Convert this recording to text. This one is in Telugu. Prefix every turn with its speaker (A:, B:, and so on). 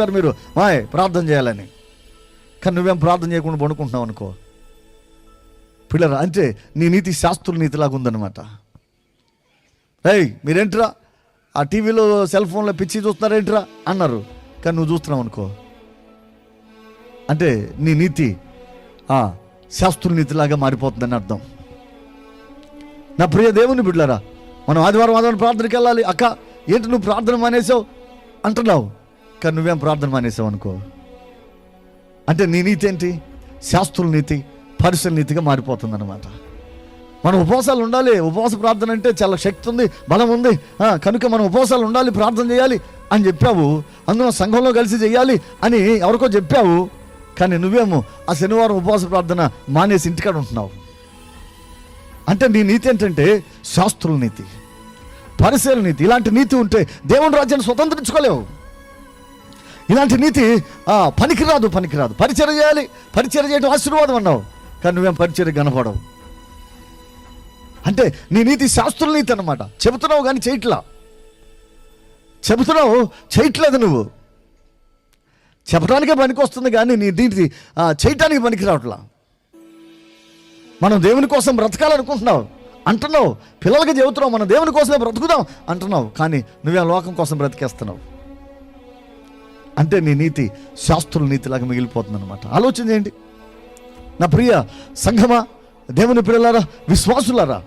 A: చెప్పారు మీరు మాయ్ ప్రార్థన చేయాలని. కానీ నువ్వేం ప్రార్థన చేయకుండా పడుకుంటున్నావు అనుకో. పిల్లరా అంటే నీ నీతి శాస్త్రుల నీతిలాగా ఉందన్నమాట. ఏయ్ మీరేంట్రా? ఆ టీవీలో సెల్ ఫోన్లో పిచ్చి చూస్తున్నారేంట్రా? అన్నారు. కానీ నువ్వు చూస్తున్నావు అనుకో. అంటే నీ నీతి ఆ, శాస్త్రుల నీతిలాగా మారిపోతుందని అర్థం. నా ప్రియ దేవుని బిడ్డలారా మనం ఆదివారం ఆదివారం ప్రార్థనకి వెళ్ళాలి. అక్క ఏంటి నువ్వు ప్రార్థన మానేసావు అంటున్నావు. కానీ నువ్వేం ప్రార్థన మానేసావు అనుకో. అంటే నీ నీతి ఏంటి? శాస్త్రుల నీతి పరిశుల నీతిగా మారిపోతుంది అనమాట మనం ఉపవాసాలు ఉండాలి. ఉపవాస ప్రార్థన అంటే చాలా శక్తి ఉంది బలం ఉంది. కనుక మనం ఉపవాసాలు ఉండాలి ప్రార్థన చేయాలి అని చెప్పావు. అందులో సంఘంలో కలిసి చేయాలి అని ఎవరికో చెప్పావు. కానీ నువ్వేమో ఆ శనివారం ఉపవాస ప్రార్థన మానేసి ఇంటికాడ ఉంటున్నావు. అంటే నీ నీతి ఏంటంటే శాస్త్రుల నీతి పరిశీల నీతి. ఇలాంటి నీతి ఉంటే దేవుని రాజ్యాన్ని స్వతంత్రించుకోలేవు. ఇలాంటి నీతి పనికిరాదు పనికిరాదు. పరిచయం చేయాలి పరిచయం చేయడం ఆశీర్వాదం అన్నావు. కానీ నువ్వేం పరిచయం కనపడవు. అంటే నీ నీతి శాస్త్రుల నీతి అనమాట చెబుతున్నావు కానీ చేయట్లా. చెబుతున్నావు చేయట్లేదు నువ్వు. చెప్పడానికే పనికి వస్తుంది కానీ నీ నీతి చేయటానికి పనికి రావట్లా. మనం దేవుని కోసం బ్రతకాలనుకుంటున్నావు. అంటున్నావు పిల్లలకి చెబుతున్నావు మనం దేవుని కోసమే బ్రతుకుదాం అంటున్నావు. కానీ నువ్వే లోకం కోసం బ్రతికేస్తున్నావు. అంటే నీ నీతి శాస్త్రుల నీతిలాగా మిగిలిపోతుంది అనమాట ఆలోచన చేయండి. నా ప్రియ సంఘమా దేవుని పిల్లలారా విశ్వాసులారా